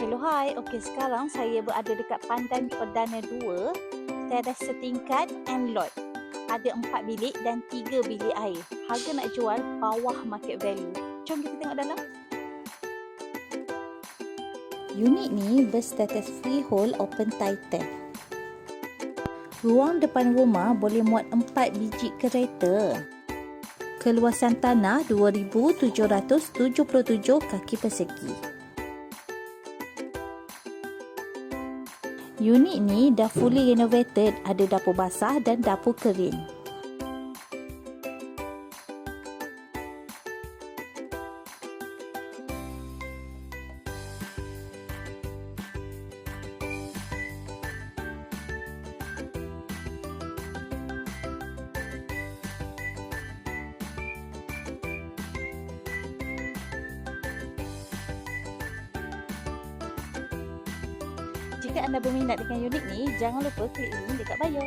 Hello, hai. Okey, sekarang saya berada dekat Pandan Perdana 2, teras setingkat and lot. Ada empat bilik dan tiga bilik air. Harga nak jual bawah market value. Jom kita tengok dalam. Unit ni berstatus freehold open title. Ruang depan rumah boleh muat empat biji kereta. Keluasan tanah 2,777 kaki persegi. Unit ni dah fully renovated, ada dapur basah dan dapur kering. Jika anda berminat dengan unit ni, jangan lupa klik link dekat bio.